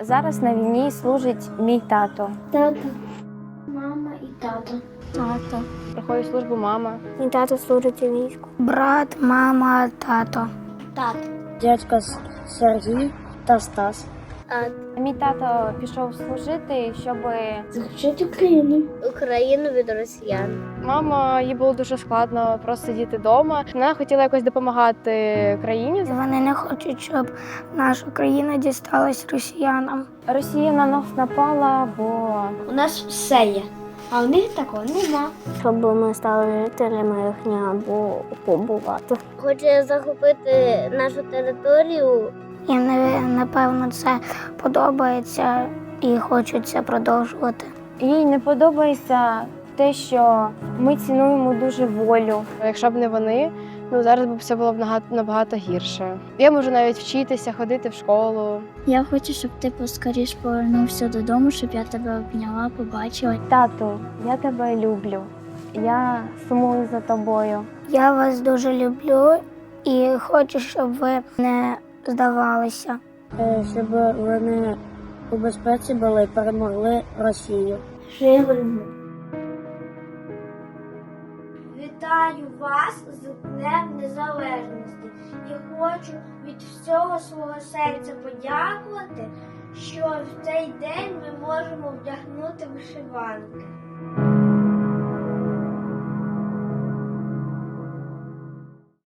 Зараз на війні служить мій тато. Тато, мама і тато. Тато. Проходить службу мама. Мій тато служить у війську. Брат, мама, тато. Тато. Дядька Сергій та Стас. Мій тато пішов служити, щоб Захищати Україну. Україну від росіян. мама їй було дуже складно просто сидіти вдома. Вона хотіла якось допомагати країні. Вони не хочуть, щоб наша країна дісталась росіянам. Росія на нас напала, бо У нас все є, а у них такого нема. Щоб ми стали жителями їхня або побувати. Хоче захопити нашу територію. Не- напевно це подобається і хочуть це продовжувати. їй не подобається те, що ми цінуємо дуже волю. Якщо б не вони, ну зараз б все було б набагато гірше. Я можу навіть вчитися, ходити в школу. Я хочу, щоб ти поскоріш повернувся додому, щоб я тебе обняла, побачила. Тату, я тебе люблю. Я сумую за тобою. Я вас дуже люблю і хочу, щоб ви не здавалися. щоб вони у безпеці були і перемогли Росію. Живемо. Вітаю вас з Днем Незалежності і хочу від всього свого серця подякувати, що в цей день ми можемо вдягнути вишиванки.